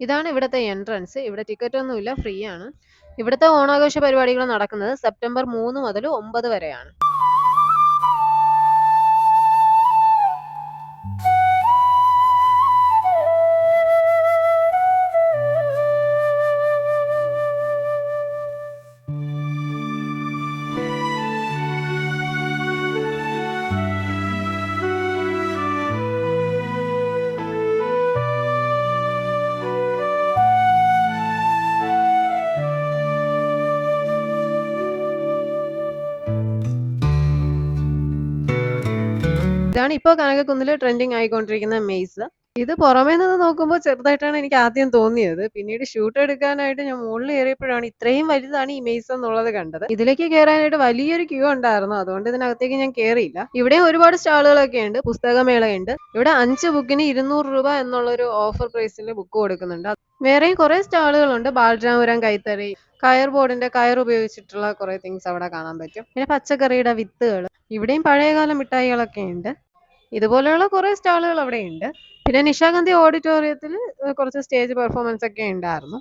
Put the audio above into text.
ഇതാണ് ഇവിടുത്തെ എൻട്രൻസ് ഇവിടെ ടിക്കറ്റ് ഒന്നുമില്ല ഫ്രീ ആണ്. ഇവിടുത്തെ ഓണാഘോഷ പരിപാടികൾ നടക്കുന്നത് സെപ്റ്റംബർ മൂന്ന് മുതൽ ഒമ്പത് വരെയാണ്. ഇതാണ് ഇപ്പോൾ കനകക്കുന്നിൽ ട്രെൻഡിങ് ആയിക്കൊണ്ടിരിക്കുന്ന മെയ്സ്. ഇത് പുറമേ നിന്ന് നോക്കുമ്പോൾ ചെറുതായിട്ടാണ് എനിക്ക് ആദ്യം തോന്നിയത്. പിന്നീട് ഷൂട്ട് എടുക്കാനായിട്ട് ഞാൻ മുകളിൽ കയറിയപ്പോഴാണ് ഇത്രയും വലുതാണ് ഈ മെയ്സ് എന്നുള്ളത് കണ്ടത്. ഇതിലേക്ക് കയറാനായിട്ട് വലിയൊരു ക്യൂ ഉണ്ടായിരുന്നു. അതുകൊണ്ട് ഇതിനകത്തേക്ക് ഞാൻ കയറിയില്ല. ഇവിടെ ഒരുപാട് സ്റ്റാളുകളൊക്കെ ഉണ്ട്. പുസ്തകമേളയുണ്ട്. ഇവിടെ അഞ്ച് ബുക്കിന് ഇരുന്നൂറ് രൂപ എന്നുള്ളൊരു ഓഫർ പ്രൈസിൽ ബുക്ക് കൊടുക്കുന്നുണ്ട്. വേറെയും കുറെ സ്റ്റാളുകളുണ്ട്. ബാലരാമപുരം കൈത്തറി കയർ ബോർഡിന്റെ കയർ ഉപയോഗിച്ചിട്ടുള്ള കുറെ തിങ്സ് അവിടെ കാണാൻ പറ്റും. പിന്നെ പച്ചക്കറിയുടെ വിത്തുകൾ ഇവിടെയും പഴയകാല മിഠായികളൊക്കെ ഉണ്ട്. ഇതുപോലെയുള്ള കുറേ സ്റ്റാളുകൾ അവിടെ ഉണ്ട് പിന്നെ നിശാഗന്ധി ഓഡിറ്റോറിയത്തിൽ കുറച്ച് സ്റ്റേജ് പെർഫോമൻസ് ഒക്കെ ഉണ്ടായിരുന്നു.